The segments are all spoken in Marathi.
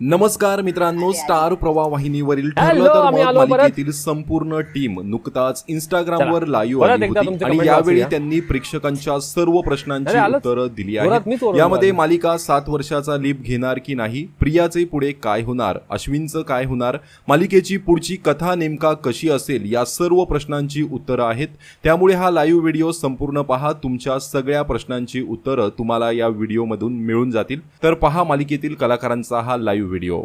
नमस्कार मित्रांनो स्टार प्रवाह वाहिनीवरील ठरलं तर मग. मालिकेतील संपूर्ण टीम नुकताच इंस्टाग्रामवर लाईव्ह आली होती आणि यावेळी. त्यांनी प्रेक्षकांच्या सर्व प्रश्नांची. उत्तरं दिली आहेत यामध्ये. मालिका सात वर्षाचा लीप घेणार की नाही प्रियाचे पुढे काय होणार अश्विनचं काय होणार मालिकेची पुढची कथा नेमका कशी असेल या सर्व प्रश्नांची उत्तरं आहेत त्यामुळे हा लाईव्ह व्हिडिओ संपूर्ण पहा तुमच्या सगळ्या प्रश्नांची उत्तरं तुम्हाला या व्हिडिओमधून मिळून जातील तर पहा मालिकेतील कलाकारांचा हा लाईव्ह व्हिडिओ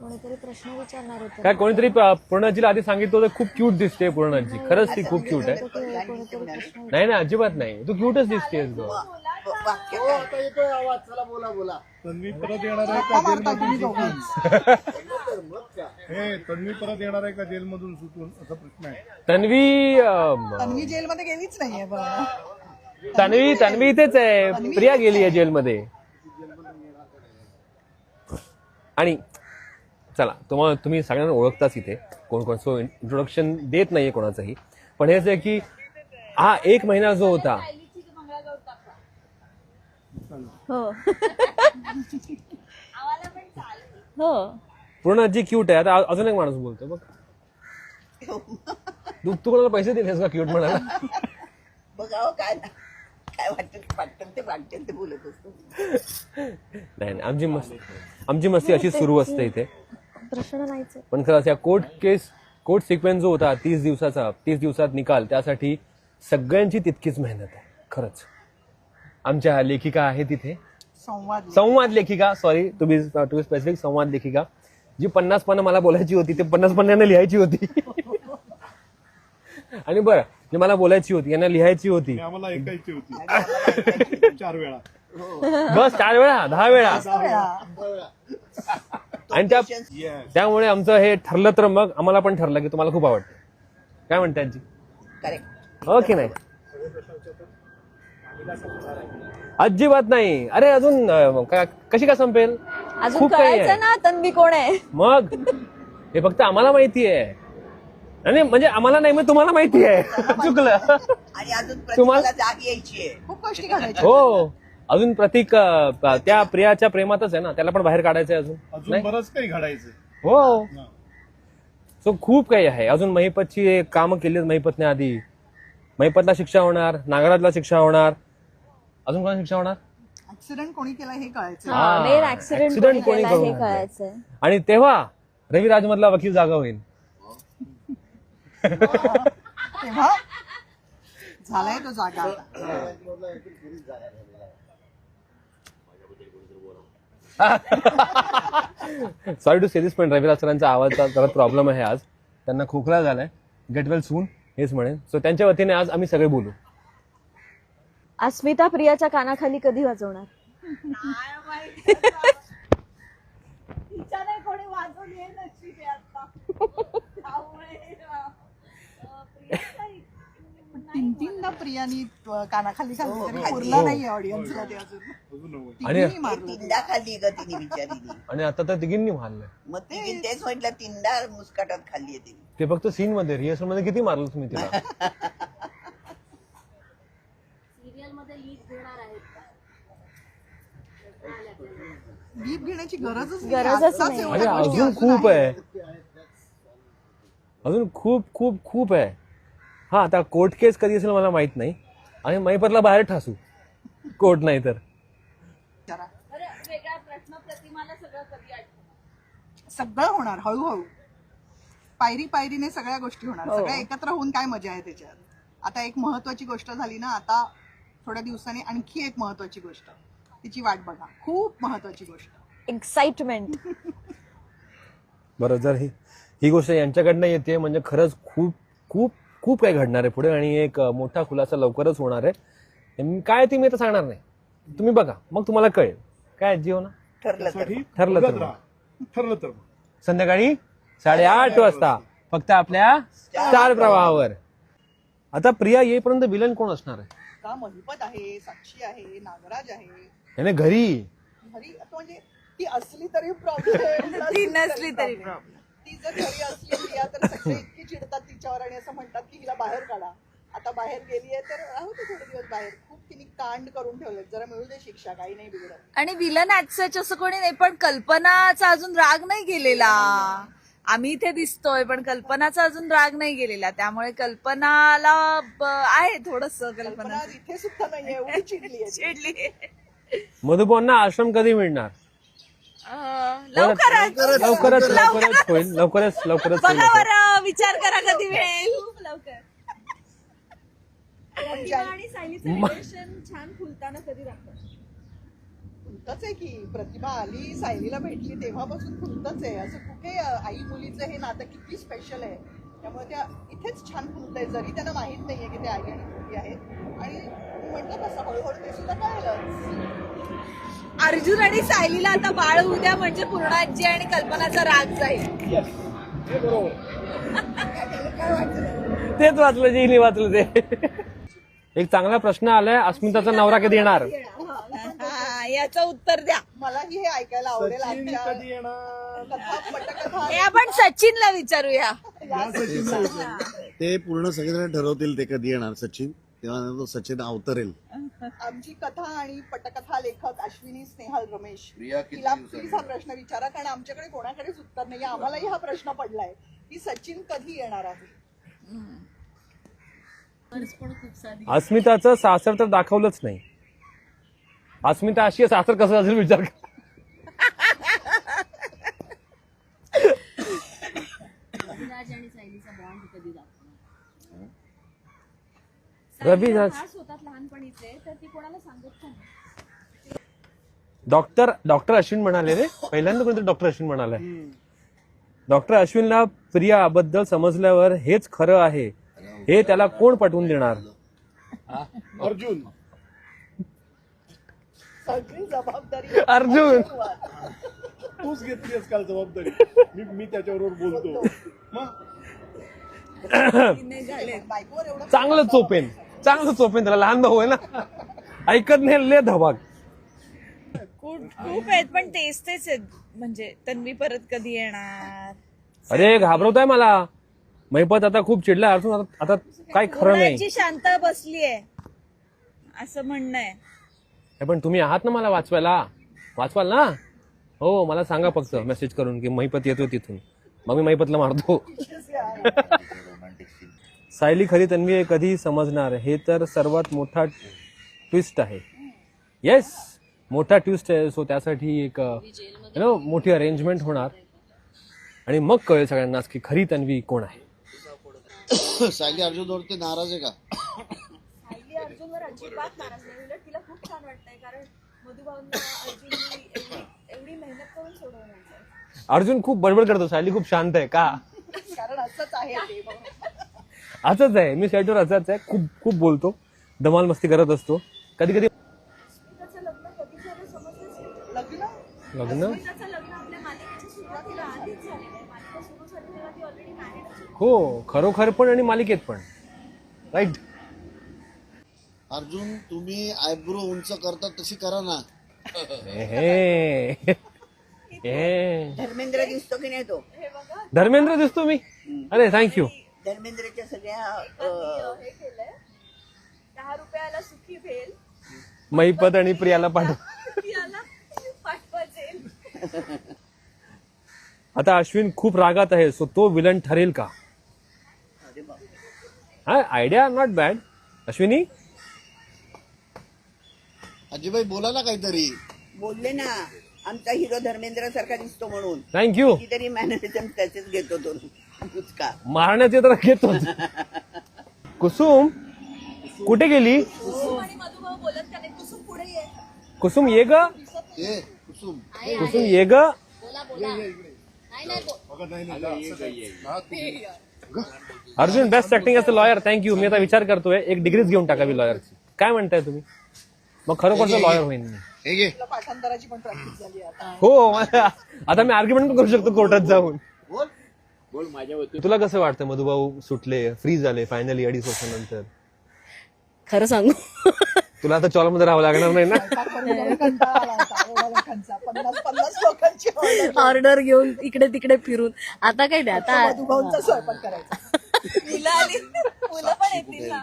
कोणीतरी प्रश्न विचारणार होते. काय कोणीतरी पूर्णाजीला आधी सांगितलं होतं खूप क्यूट दिसते पूर्णाजी. खरंच ती खूप क्यूट आहे. नाही ना अजिबात नाही. तू क्यूटच दिसतेस ग. तन्वी परत येणार आहे हे तन्वी परत येणार आहे का जेलमधून सुटून? असा प्रश्न आहे. तन्वी अं, तन्वी जेलमध्ये गेलीच नाहीये तन्वी तन्वी इथेच आहे. प्रिया गेली आहे. जेलमध्ये. आणि चला तुम्हाला तुम्ही सगळ्यांना ओळखताच इथे. कोण कोण? सो इंट्रोडक्शन देत नाहीये कोणाचंही. पण हेच आहे की हा एक महिना जो होता हो. हो. पूर्ण जी क्यूट आहे आता अजून एक माणूस बोलतो बघ. तू तू कोणाला पैसे दिलेस का क्यूट म्हणाला बघावं काय ना काय वाटत वाटतं ते वाटतं ते बोलत असतो. नाही नाही आमची मस्ती आमची मस्ती अशी सुरू असते इथे. प्रश्न नाहीच आहे. पण खरंच या कोर्ट केस कोर्ट सिक्वेन्स जो होता तीस दिवसाचा तीस दिवसात निकाल त्यासाठी सगळ्यांची तितकीच मेहनत आहे खरंच. आमच्या लेखिका आहेत तिथे संवाद संवाद लेखिका सॉरी तुम्ही तुम्ही स्पेसिफिक संवाद लेखिका. जी पन्नास पानं मला बोलायची होती ते पन्नास पानांना लिहायची होती. आणि बरं जी मला बोलायची होती यांना लिहायची होती. आणि आम्हाला ऐकायची होती. चार वेळा. बस चार वेळा दहा वेळा. आणि त्या त्यामुळे आमचं हे ठरलं तर मग आम्हाला पण ठरलं की तुम्हाला खूप आवडतं. काय म्हणते आजी? करेक्ट हो की नाही. अजिबात नाही. अरे अजून कशी का संपेल? अजून खूप काही आहे. कळायचं ना तन्वी कोण आहे? मग? हे फक्त आम्हाला माहिती आहे. आणि म्हणजे आम्हाला नाही मग तुम्हाला माहिती आहे. चुकलं. आणि अजून तुम्हाला- प्रतिभाला जाग यायची आहे. खूप गोष्टी घडायच्या हो. अजून प्रतीक अं, त्या प्रियाच्या प्रेमातच आहे ना त्याला पण बाहेर काढायचंय अजून. अजून नाही? बरंच काही घडायचं हो. सो खूप काही आहे. अजून महिपतची कामं केली आहेत महिपतने आधी. महिपतला शिक्षा होणार नागराजला शिक्षा होणार. अजून कोणाला शिक्षा होणार? ऍक्सिडेंट कोणी केला हे कळायचं. हा, मेन ऍक्सिडेंट accident कोणी कोणी केला करून हे आणलं? कळायचंय. आणि तेव्हा रवी राजमधला वकील जागा होईल. तेव्हा झालाय तो जागा आता. सॉरी टू दिस पण रविराज सरांचा आवाजचा जरा प्रॉब्लेम आहे आज. त्यांना खोकला झालाय. गेट वेल सून हेच म्हणेन. सो त्यांच्या वतीने आज आम्ही सगळे बोलू. अस्मिता प्रियाच्या कानाखाली कधी वाजवणार? तीन तीनदा प्रियानी कानाखाली घालली तरी पुरला नाहीये ऑडियन्सला ते अजून. आणि तिन्ही मारलं. तीनदा खाल्ली ग तिने बिचारीने. आणि आता तर तिघींनी मारलंय. मग तिने तेच म्हटलं तीनदा मुस्काटात खाल्ली आहे तिने. ते फक्त सीन मध्ये रिहर्सलमध्ये किती मारलं तुम्ही तिला? बीप घेण्याची गरजच नाही. गरजच आत्ताच नाही. एवढ्या अरे गोष्टी अजून खूप. आहे अजून खूप खूप खूप आहे हा आता कोर्ट केस कधी असेल मला माहीत नाही आणि महिपतला बाहेर ठासू कोर्ट नाही तर विचारा. सगळं होणार हळूहळू पायरी पायरीने सगळ्या गोष्टी होणार हो. सगळ्या एकत्र होऊन काय मजा आहे त्याच्यात आता एक महत्वाची गोष्ट झाली ना आता थोड्या दिवसांनी आणखी एक महत्वाची गोष्ट. तिची वाट बघा. खूप महत्वाची गोष्ट. एक्साइटमेंट बरं जर ही ही गोष्ट यांच्याकडनं येते म्हणजे खरंच खूप खूप खूप काही घडणार आहे पुढे आणि एक अं, मोठा खुलासा लवकरच होणार आहे. काय ते मी आता सांगणार नाही. तुम्ही बघा मग तुम्हाला कळेल. काय जीव ना? ठरलं तर त्यासाठी ठरलं तर बघत राहा. ठरलं तर मग. संध्याकाळी साडेआठ वाजता फक्त आपल्या स्टार प्रवाहावर. आता प्रिया येईपर्यंत विलन कोण असणार आहे? का महिपत आहे साक्षी आहे नागराज आहे? याने घरी? घरी? म्हणजे ती असली तरी प्रॉब्लेम ती नसली तरी problem. ती जर घरी असली प्रिया तर सगळे इतकी चिडतात तिच्यावर आणि असं म्हणतात की हिला बाहेर काढा. आता बाहेर गेली आहे तर राहू दे थोडे दिवस आहेत खूप तिने कांड करून ठेवलेत. जरा मिळू दे शिक्षा काही नाही बिघडत. आणि विलन ऍट असं कोणी नाही पण कल्पनाचा अजून राग नाही गेलेला. आम्ही इथे दिसतोय पण कल्पनाचा अजून राग नाही गेलेला. त्यामुळे कल्पनाला आहे थोडस कल्पना. इथे सुद्धा नाहीये एवढी चिडली आश्रम कधी मिळणार? लवकरच. लवकरच लवकरच होईल लवकरच लवकरच होईल. बघा बरं विचार करा कधी मिळेल. लवकर. आणि छान फुलताना कधी दाखवलं खुलतच आहे की प्रतिभा आली सायलीला भेटली तेव्हापासून खुलतच आहे. असं कुठे आई मुलीचं हे नातं किती स्पेशल आहे? त्यामुळे त्या इथेच छान खुलत आहे जरी त्यांना माहीत नाहीये की ते आई आणि आहेत. आणि म्हटलं तसं हळूहळू ते सुद्धा कळलं अर्जुन आणि सायलीला आता बाळ होऊ द्या म्हणजे पूर्ण आजी आणि कल्पनाचा राग जाईल. तेच वाचलं जीनी वाचलं ते. एक चांगला प्रश्न आलाय. अस्मिताचा नवरा कधी येणार? याचं उत्तर द्या. मलाही हे ऐकायला आवडेल सचिन आजच्या कधी येणार? कथा पटकथा. हे आपण सचिनला विचारूया. ते पूर्ण सगळेजण ठरवतील ते कधी येणार सचिन. तेव्हा तो सचिन अवतरेल. आमची कथा आणि पटकथा लेखक अश्विनी स्नेहल रमेश. तिला प्लीज हा प्रश्न विचारा कारण आमच्याकडे कोणाकडेच उत्तर नाही आम्हालाही हा प्रश्न पडलाय की सचिन कधी येणार आहे? अस्मिताचं सासर तर दाखवलंच नाही. अस्मिता अशी आहे, सासर कसं असेल विचार कर. रवी राज खास होतात लहानपणीचे तर ती कोणाला सांगत पण नाही. डॉक्टर डॉक्टर अश्विन म्हणाले रे. पहिल्यांदा कोणतरी डॉक्टर अश्विन म्हणाले डॉक्टर अश्विनला प्रियाबद्दल समजल्यावर हेच खरं आहे. हे त्याला कोण पटवून देणार? अर्जुन. सगळी जबाबदारी अर्जुन. तूच घेतलीस काल जबाबदारी. मी मी त्याच्याबरोबर बोलतो. मग? बायकोवर एवढं चांगलं चोपेन. चांगलं चोपेन त्याला. लहान भाऊ आहे ना. ऐकत नाही ले धबाग खूप खूप आहेत पण तेच तेच आहेत. म्हणजे तन्वी परत कधी येणार? अरे घाबरवताय मला. महिपत आता खूप चिडला अर्थून आता आता काय खरं नाही. शांत बसलीये. असं म्हणणं आहे. हे पण तुम्ही आहात ना मला वाचवायला? वाचवाल ना? हो मला सांगा फक्त मेसेज करून की महिपत येतो तिथून. मग मी महिपतला मारतो. सायली खरी तन्वी आहे कधी समजणार. हे तर सर्वात मोठा ट्विस्ट आहे. येस मोठा ट्विस्ट आहे. सो त्यासाठी एक यु नो मोठी अरेंजमेंट होणार. आणि मग कळेल सगळ्यांनाच की खरी तन्वी कोण आहे. सायली अर्जुन नाराज आहे का? अर्जुनवर अजिबात नाराज नाही उलट तिला खूप छान वाटतंय कारण मधुभाऊंना अर्जुननी एवढी एवढी मेहनत करून सोडवण्याचं. अर्जुन खूप बडबड करतो सायली खूप शांत आहे का? कारण असंच आहे ते म्हणून. असंच आहे मी सेटवर असंच आहे खूप खूप बोलतो धमाल मस्ती करत असतो. कधी कधी लग्न कधी झालं समजलंच नाही. लग्न? लग्न? त्याचं लग्न आपल्या मालिकेच्या सुरुवातीला आधीच झालेलं आहे. मालिका सुरू झाली तेव्हा ती ऑलरेडी मॅरिड होती. हो खरोखर पण आणि मालिकेत पण. राईट अर्जुन तुम्ही आयब्रो उंच करता तशी करा ना. हे धर्मेंद्र दिसतो की नाही तो? धर्मेंद्र दिसतो मी. अरे थँक्यू धर्मेंद्रच्या सगळ्या अ, हे केलंय. दहा रुपयाला सुखी भेल. महिपत आणि प्रियाला पाठव. याला आता अश्विन खूप रागात आहे सो तो विलन ठरेल का? हा आयडिया नॉट बॅड अश्विनी? अजिबाई बोला ना काहीतरी. बोलले ना आमचा हिरो धर्मेंद्र सारखा दिसतो म्हणून. थँक्यू कितीतरी मॅनरिझम त्याचेच घेतो तो. मारण्याचे तर घेतोच कुसुम कुठे गेली? आणि मधुभाऊ बोलत का नाही? कुसुम पुढे ये. कुसुम ये ग. ए कुसुम. कुसुम ये ग. अर्जुन बेस्ट ऍक्टिंग असं लॉयर थँक्यू मी आता विचार करतोय. एक डिग्रीच घेऊन टाकावी लॉयरची काय म्हणताय तुम्ही? मग खरोखरचं लॉयर होईन? मी हे. घे तुला पाठांतराची पण प्रॅक्टिस झाली आता. हो मला- आता मी आर्ग्युमेंट पण करू शकतो कोर्टात जाऊन. तुला कसं वाटतं मधुभाऊ सुटले फ्री झाले फायनली अडीच वर्षानंतर? खरं सांगू? तुला आता चॉलमध्ये राहावं लागणार नाही ना? स्वयंपाक करून मला कंटाळा आला होता एवढ्या लोकांचा. पन्नास पन्नास लोकांची order. ऑर्डर घेऊन इकडे तिकडे फिरून. आता काय नाही आता मधुभाऊंचा स्वयंपाक करायचा. मुलं आली. मुलं पण येतील ना.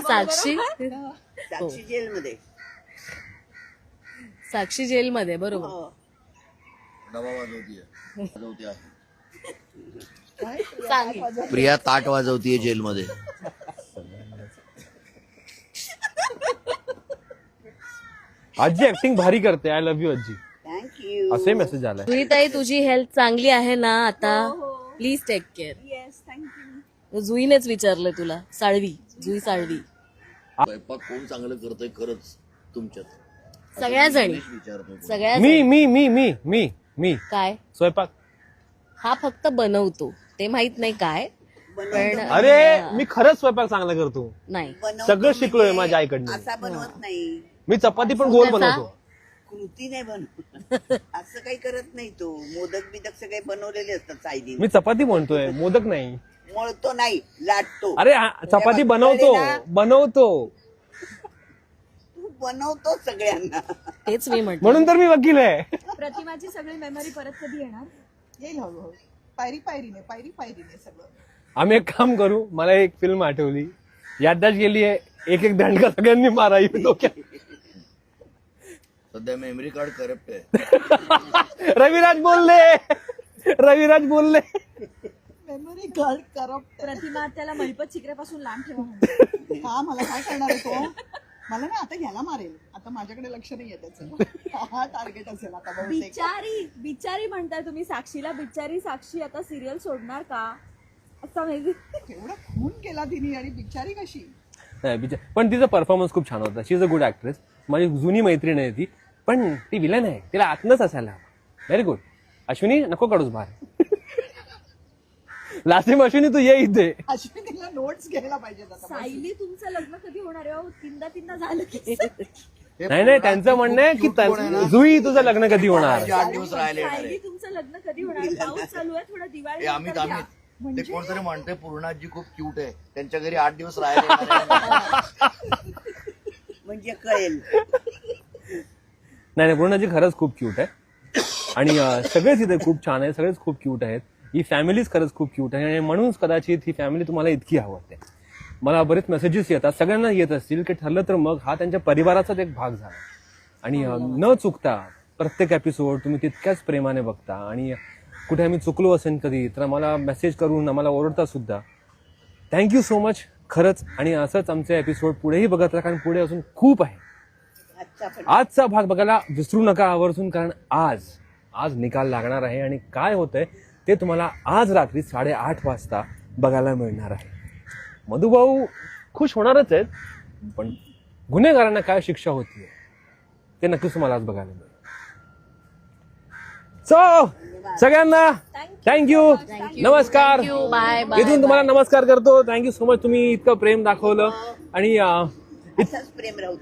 साक्षी? साक्षी जेलमध्ये. साक्षी जेलमध्ये बरोबर. हो. सांग. प्रिया ताट वाजवतीये जेलमध्ये. आजी ऍक्टिंग भारी करते. आय लव्ह यू आजी. थँक्यू असे मेसेज आलाय. जुईताई तुझी हेल्थ चांगली आहे ना आता? Please take care yes thank you जुईनेच विचारलं तुला साळवी जुई साळवी. स्वयंपाक कोण चांगलं करतोय खरंच तुमच्यात? सगळ्या जणी विचारतो सगळ्या मी. मी मी मी मी मी. काय? स्वयंपाक. हा फक्त बनवतो. ते माहीत नाही काय पण अरे मी खरंच स्वयंपाक चांगला करतो. नाही. बनवतो सगळं शिकलोय म्हणजे माझ्या आईकडनं. असा बनवत नाही. मी चपाती पण गोल कसा? बनवतो. कृती नाही बनवत. असं काही करत नाही तो. मोदक बिदक सगळे बनवलेले असतात सायली मी चपाती म्हणतोय मोदक नाही. मळतो नाही लाटतो. अरे हा, चपाती बनवतो बनवतो. बनवतो सगळ्यांना. तेच मी म्हटलं म्हणून तर मी वकील आहे. प्रतिमाची सगळी मेमरी परत कधी येणार? येईल हळूहळू. पायरी पायरीने पायरी पायरीने सगळं. आम्ही एक काम करू मला एक फिल्म आठवली. याददाश गेली आहे एक एक दंडका सगळ्यांनी मारा डोक्यात. सध्या मेमरी कार्ड करप्ट आहे. रविराज बोलले. रविराज बोलले. मेमरी कार्ड करप्ट प्रतिमा त्याला महिपत चिकऱ्यापासून लांब ठेवा म्हणते. का मला काय करणार आहे तो? मला ना आता ह्याला मारेल. आता माझ्याकडे लक्ष नाही त्याचं. हा टार्गेट असेल आता बहुतेक. बिचारी बिचारी म्हणताय तुम्ही साक्षीला बिचारी साक्षी आता सिरियल सोडणार का? असं माहिती एवढा खून केला तिने आणि बिचारी कशी? नाही, बिचा- पण तिचा परफॉर्मन्स खूप छान होता. She is a good actress माझी जुनी मैत्रीण आहे ती. पण ती विलन आहे. तिला आतनच असायला व्हेरी गुड अश्विनी नको काढूस बाहेर. लासिम अश्विनी तू ये इथे. अश्विनीला नोट्स घ्यायला पाहिजेत आता सायली तुमचं लग्न कधी होणार आहे? अहो, तीनदा तीनदा झालं की. नाही नाही त्यांचं म्हणणं आहे की त्या- जुई तुझं लग्न कधी होणार? आठ दिवस राहिले येणार सायली आहे तुमचं लग्न कधी होणार पाऊस चालू आहे थोडा दिवाळी हे अमित नंतर घ्या. अमित. ते कोणतरी म्हणतंय पूर्णाजी खूप क्यूट आहे. त्यांच्या घरी आठ दिवस राहिले येणार आहे. म्हणजे कळेल. नाही नाही पूर्णाजी खरंच खूप क्यूट आहे. आणि अं, सगळेच इथे खूप छान आहे सगळेच खूप क्यूट आहेत. ही फॅमिलीच खरंच खूप क्यूट आहे. आणि म्हणूनच कदाचित ही फॅमिली तुम्हाला इतकी आवडते. मला बरेच मेसेजेस येतात. सगळ्यांना येत असतील की ठरलं तर मग हा त्यांच्या परिवाराचाच एक भाग झाला. आणि अं, न चुकता प्रत्येक एपिसोड तुम्ही तितक्याच प्रेमाने बघता. आणि कुठे आम्ही चुकलो असेल कधी तर आम्हाला मेसेज करून आम्हाला ओरडता सुद्धा. थँक्यू सो मच खरंच आणि असंच आमचे एपिसोड पुढेही बघत राहा कारण पुढे अजून खूप आहे. आजचा भाग बघायला विसरू नका आवर्जून कारण आज आज निकाल लागणार आहे. आणि काय होतंय? ते तुम्हाला आज रात्री साडेआठ वाजता बघायला मिळणार आहे. मधुभाऊ खुश होणारच आहेत पण गुन्हेगारांना काय शिक्षा होतीये ते नक्कीच तुम्हाला आज बघायला मिळेल. सो सगळ्यांना थँक्यू नमस्कार. इथून तुम्हाला नमस्कार करतो. थँक्यू सो मच तुम्ही इतकं प्रेम दाखवलं. आणि प्रेम राहू